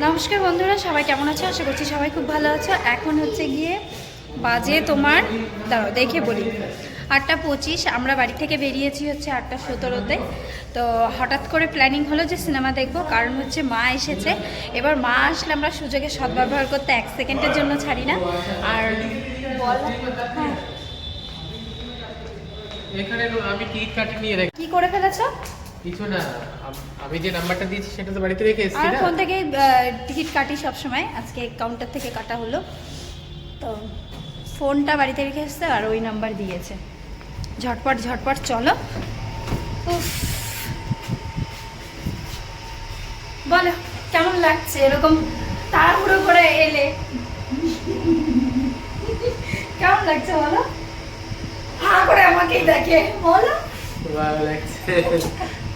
নমস্কার বন্ধুরা সবাই কেমন আছো? আশা করছি সবাই খুব ভালো আছো। এখন হচ্ছে গিয়ে বাজে তোমার দাঁড়াও দেখে বলি। আটটা পঁচিশ আমরা বাড়ি থেকে বেরিয়েছি হচ্ছে আটটা সতেরোতে। তো হঠাৎ করে প্ল্যানিং হলো যে সিনেমা দেখব কারণ হচ্ছে মা এসেছে। এবার মা আসলে আমরা সুযোগের সদ্ব্যবহার করতে এক সেকেন্ডের জন্য ছাড়ি না। আর হ্যাঁ। কী করে ফেলেছো? কিছু না আমি যে নাম্বারটা দিয়েছি সেটা তো বাড়িতে রেখে এসেছি আর ফোন থেকে টিকিট কাটি সব সময় আজকে কাউন্টার থেকে কাটা হলো। তো ফোনটা বাড়িতে রেখে এসছে আর ওই নাম্বার দিয়েছে। ঝটপট ঝটপট চলো। উফ। বলো কেমন লাগছে? এরকম তাড়াহুড়ো করে এলে। কেমন লাগছে বলো? হা করে আমাকেই দেখে বলো। ভালো লাগছে।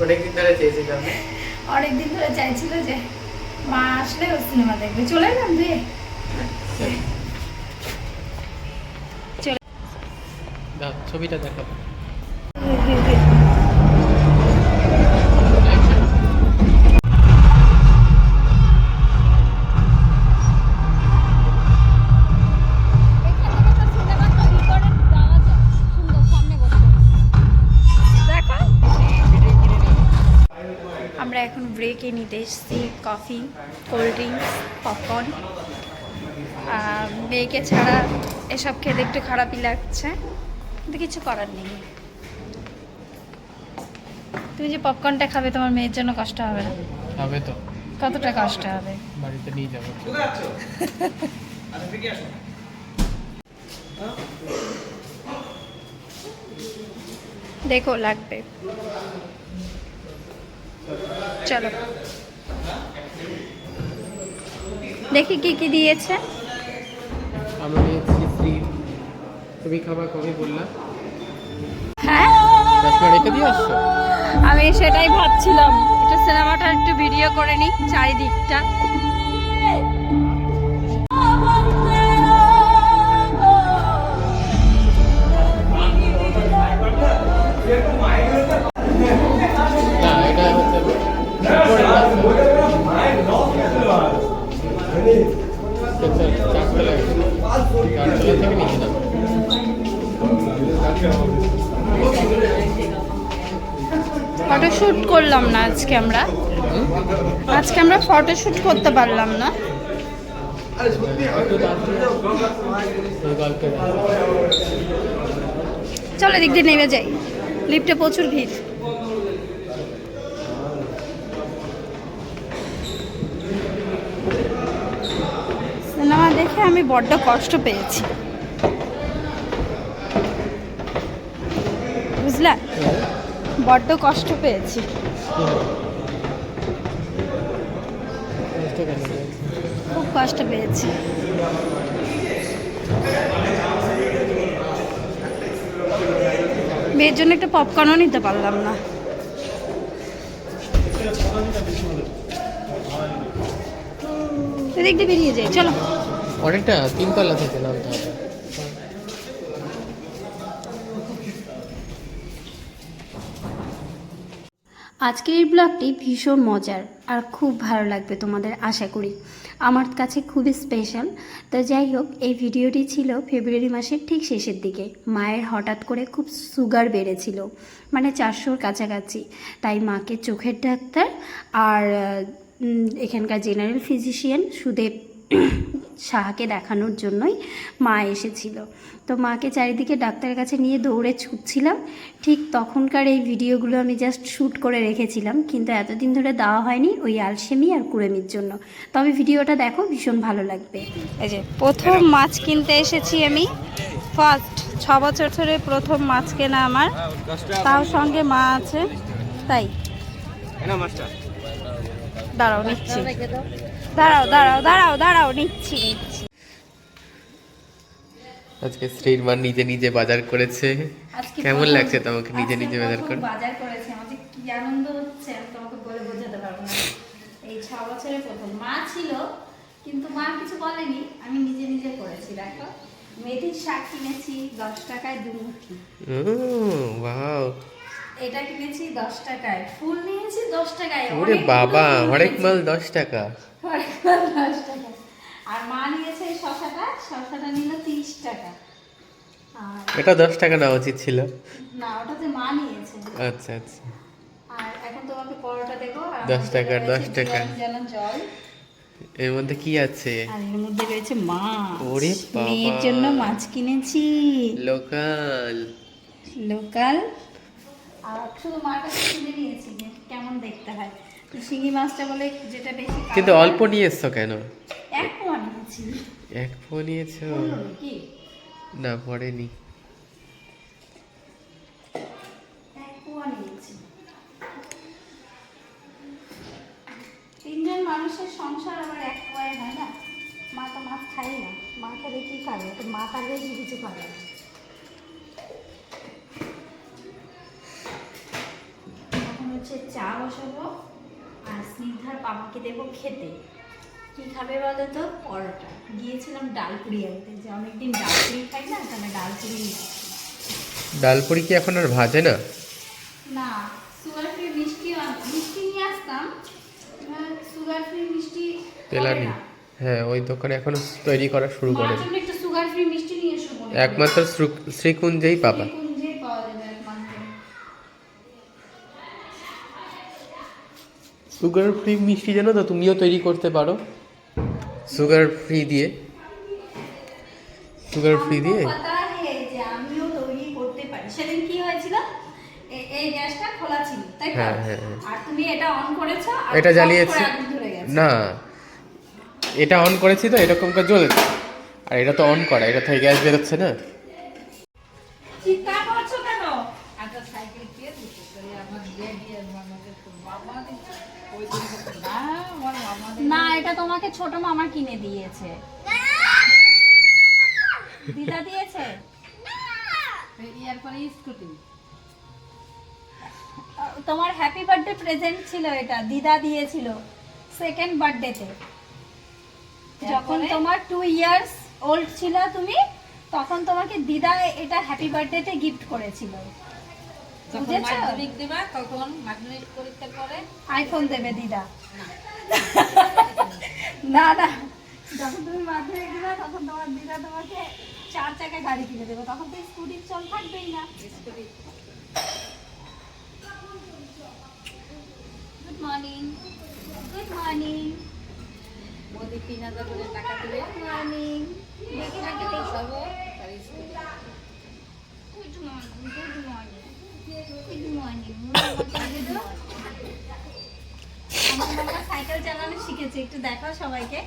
অনেকদিন ধরে চেয়েছিলাম। অনেকদিন ধরে চাইছিল যে মা আসলে ও সিনেমা দেখবে। চলে এলাম দিয়ে চলে ছবিটা দেখো নিতে কফি কোল্ড ড্রিঙ্কস পপকর্ন। মেয়েকে ছাড়া এসব খেতে একটু খারাপই লাগছে কিন্তু কিছু করার নেই। তুমি যে পপকর্নটা খাবে তোমার মেয়ের জন্য কষ্ট হবে না। হবে তো। কতটা কষ্ট হবে? বাড়িতে নিয়ে যাব। দেখো লাগবে। চলো। দেখি কি কি দিয়েছে। আমরা নিয়েছি ফ্রি তুমি খাবার কবে বললাম হ্যাঁ। রেখে দিয়ে আসছো? আমি সেটাই ভাবছিলাম। এটা সিনেমাটা একটু ভিডিও করে নিই চারিদিকটা। ফটো শুট করলাম না আজকে আমরা। আজকে আমরা ফটো শুট করতে পারলাম না। চলো এদিক দিয়ে নেমে যাই। লিফটে প্রচুর ভিড়। সিনেমা দেখে আমি বড্ড কষ্ট পেয়েছি। বুঝলা? বড্ড কষ্ট পেয়েছি। খুব কষ্ট পেয়েছি। মেয়ের জন্য একটা পপকর্নও নিতে পারলাম না। দিয়ে বেরিয়ে যাই, চলো। অনেকটা তিনতলা থেকে নামতে হবে। আজকের এই ব্লগটি ভীষণ মজার আর খুব ভালো লাগবে তোমাদের আশা করি। আমার কাছে খুবই স্পেশাল তো যাই হোক, এই ভিডিওটি ছিল ফেব্রুয়ারি মাসের ঠিক শেষের দিকে। মায়ের হঠাৎ করে খুব সুগার বেড়েছিল। মানে চারশোর কাছাকাছি। তাই মাকে চোখের ডাক্তার আর এখানকার জেনারেল ফিজিশিয়ান সুদেব সাহাকে দেখানোর জন্যই মা এসেছিল। তো মাকে চারিদিকে ডাক্তারের কাছে নিয়ে দৌড়ে ছুটছিলাম। ঠিক তখনকার এই ভিডিওগুলো আমি জাস্ট শ্যুট করে রেখেছিলাম কিন্তু এতদিন ধরে দেওয়া হয়নি ওই আলসেমি আর কুড়েমির জন্য। তবে ভিডিওটা দেখো ভীষণ ভালো লাগবে। এই যে প্রথম মাছ কিনতে এসেছি আমি। ফার্স্ট ছ বছর ধরে প্রথম মাছ কেনা আমার। তাও সঙ্গে মা আছে। তাই। দাঁড়াও নিচ্ছি। দাঁড়াও দাঁড়াও দাঁড়াও দাঁড়াও নিচ্ছি নিচ্ছি। আজকে স্ত্রীর মা নিজে নিজে বাজার করেছে। কেমন লাগছে তোমাকে নিজে নিজে বাজার করে? বাজার করেছে। আমাদের কি আনন্দ হচ্ছে আমি তোমাকে বলে বোঝাতে পারব না। এই ছ বছরের প্রথম। মা ছিল কিন্তু মা কিছু বলেনি। আমি নিজে নিজে করেছি দেখো। মেথির শাক কিনেছি দশ টাকায় দু মুঠি। ওয়াও। এটা কিনেছি দশ টাকায়। ফুল নিয়েছি দশ টাকায়। ওরে বাবা হরেক মাল দশ টাকা। দশ টাকা আর মা নিয়েছে এই শশাটা শশাটা নিল তিরিশ টাকা। এটা দশ টাকা নেওয়া উচিত ছিল। না ওটাতে মা নিয়েছে। আচ্ছা আচ্ছা। আর এখন তোমাকে পরোটা দেবো দশ টাকার, দশ টাকা। জল। এর মধ্যে কি আছে? আর এর মধ্যে রয়েছে মাছ। ওরে। মেয়ের জন্য মাছ কিনেছি। লোকাল। লোকাল। আর শুধু মার কাছে কিনে নিয়েছি কেমন দেখতে হয়। শিঙি মাছটা বলে যেটা বেশি কিন্তু অল্প নিয়ে এসছো কেন? এক পোয়া নিয়েছি। এক ফো নিয়েছো? না পড়েনি। পোয়া তিনজন মানুষের সংসার আবার এক পোয়ায় হয় না? মা তো মাছ খাই না। মা খেলে কি খাবে? তো মা খাবে কি কিছু খাবে? হচ্ছে চা বসাবো। স্নিগ্ধার পাপাকে দেবো খেতে। কি খাবে বলো তো? পরোটা। গিয়েছিলাম ডালপুরি আনতে। যে অনেকদিন ডালপুরি খাই না তাহলে ডালপুরি ডালপুরি কি এখন আর ভাজে না? না সুগার ফ্রি মিষ্টি মিষ্টি নিয়ে আসতাম সুগার ফ্রি মিষ্টি করে পেলানি না। হ্যাঁ ওই দোকানে এখনও তৈরি করা শুরু করে একমাত্র শ্রীকুঞ্জেই পাবা সুগার ফ্রি মিষ্টি জানো তো তুমিও তৈরি করতে পারো। সুগার ফ্রি দিয়ে? সুগার ফ্রি দিয়ে? আমাকে পাতা হে যে আমিও তৈরি করতে পারি। সেদিন কি হয়েছিল? এই গ্যাসটা খোলা ছিল তাই হ্যাঁ, হ্যাঁ, হ্যাঁ। আর তুমি এটা অন করেছ এটা জ্বালিয়েছি। না এটা অন করেছি তো এরকম করে জ্বলেছে। আর এটা তো অন করা এটা থেকে গ্যাস বেরোচ্ছে না। একটা সাইকেল কে দিতে আমার দিয়ে দিয়ে আমাদের তো ওই না আমার মামা না এটা তোমাকে ছোট মামা কিনে দিয়েছে। দিদা দিয়েছে? স্কুটি। তোমার হ্যাপি বার্থডে প্রেজেন্ট ছিল এটা দিদা দিয়েছিল সেকেন্ড বার্থডেতে যখন তোমার টু ইয়ার্স ওল্ড ছিল তুমি তখন তোমাকে দিদা এটা হ্যাপি বার্থডেতে গিফট করেছিল? মাধ্যমিক দিবা তখন মাধ্যমিক পরীক্ষার পরে আইফোন দেবে দিদা। না। না যখন তুমি মাধ্যমিক দিবা তখন তোমার দিদা তোমাকে চার চাকা গাড়ি কিনে দেবে। তখন তো স্কুটির চল থাকবেই না। Scooty good morning good morning Modi তিন হাজার করে টাকা গুড মর্নিং দেখে টাকা রাখতে বসাবো তার scooty good morning good morning good morning good morning আমার মামা সাইকেল শিখেছে একটু দেখাও সবাইকে।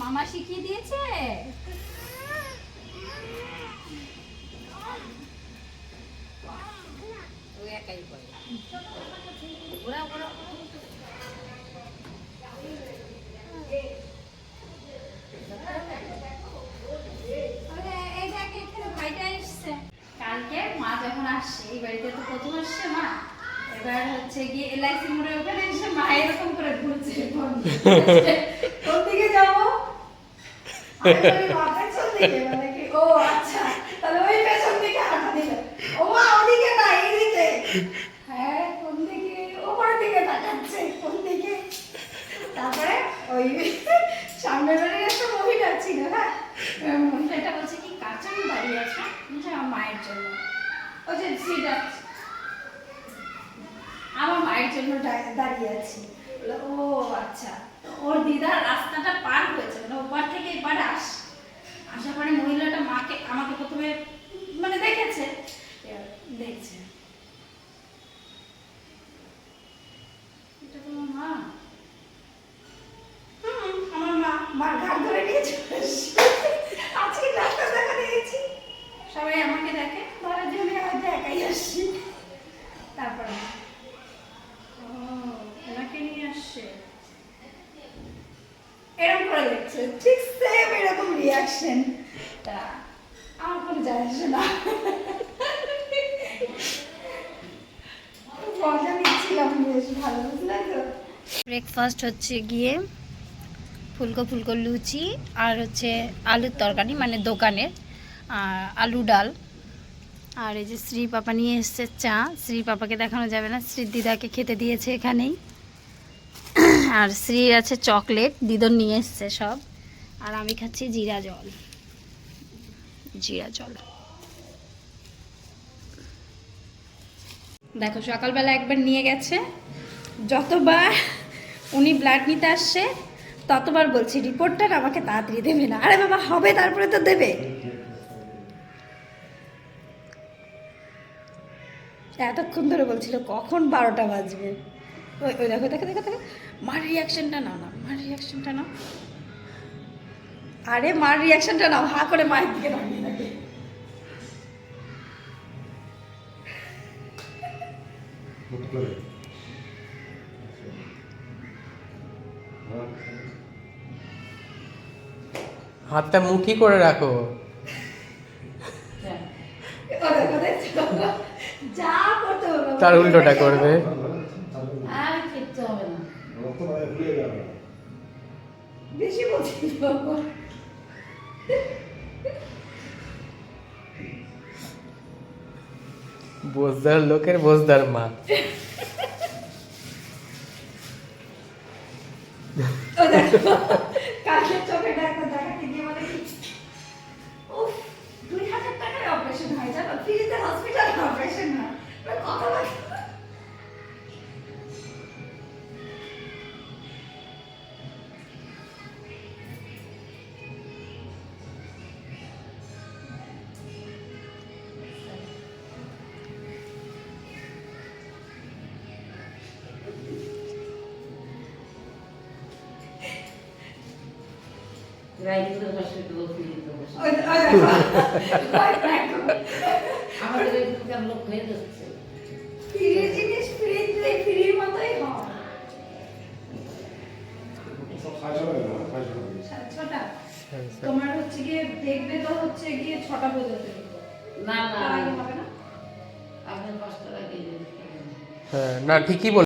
মামা শিখিয়ে দিয়েছে। কালকে মা যখন আসছে, এই বাড়িতে তো প্রথম আসছে মা। এবার "ও, আচ্ছা, তাহলে ওই পেছন দিকে হাঁটা দিল। ও মা, ওদিকে না, এইদিকে।" হ্যাঁ? তারপরে ওই সামনের বাড়ির একটা মহিলা ছিল হ্যাঁ কি জন্য দাঁড়িয়ে আছো মায়ের জন্য ও যে আমার মায়ের জন্য দাঁড়িয়ে আছি। ও আচ্ছা। ওর দিদার রাস্তাটা পার হয়েছে মানে ওপার থেকে এবার আস। আসার পরে মহিলাটা মাকে, আমাকে প্রথমে মানে দেখেছে। দেখছে এটা তোমার মা হুম, আমার মা মার ঘাট ধরে নিয়ে চলে এসছে। আজকে ডাক্তার দেখা দিয়েছি সবাই আমাকে দেখে ধরার জন্য হয়তো একাই আসছি তারপরে ও ওনাকে নিয়ে আসছে দেখছে ঠিক সেম এরকম রিয়াকশন আমার কোনো যায় আসে না। ব্রেকফাস্ট হচ্ছে গিয়ে ফুলকো ফুলকো লুচি আর হচ্ছে আলুর তরকারি মানে দোকানের আর আলু ডাল। আর এই যে শ্রী পাপা নিয়ে এসছে চা, শ্রী পাপাকে দেখানো যাবে না শ্রী দিদাকে খেতে দিয়েছে এখানেই। আর শ্রীর আছে চকলেট, দিদন নিয়ে এসছে সব। আর আমি খাচ্ছি জিরা জল। জিরা জল। দেখো, সকালবেলা একবার নিয়ে গেছে। যতবার উনি ব্লাড নিতে আসছে, ততবার বলছি রিপোর্টটা আমাকে তাড়াতাড়ি দেবে না। আরে বাবা, হবে, তারপরে তো দেবে। এতক্ষণ ধরে বলছিল, কখন বারোটা বাজবে? ওই দেখো দেখো দেখো দেখো। মার রিয়াকশনটা নাও না মার রিয়াকশনটা নাও। আরে মার রিয়াকশনটা নাও হা করে মায়ের দিকে দাঁড়িয়ে থাকে। হাতটা মুঠি করে রাখো। ও দেখো দেখছ যা করতে হবে। তার উল্টোটা করবে। বলছি তো। বোঝদার লোকের বোঝদার মা তোমার হচ্ছে গিয়ে দেখবে তো হচ্ছে গিয়ে ছটা পর্যন্ত। না না। হবে না? আপনার আগে হ্যাঁ না ঠিকই বল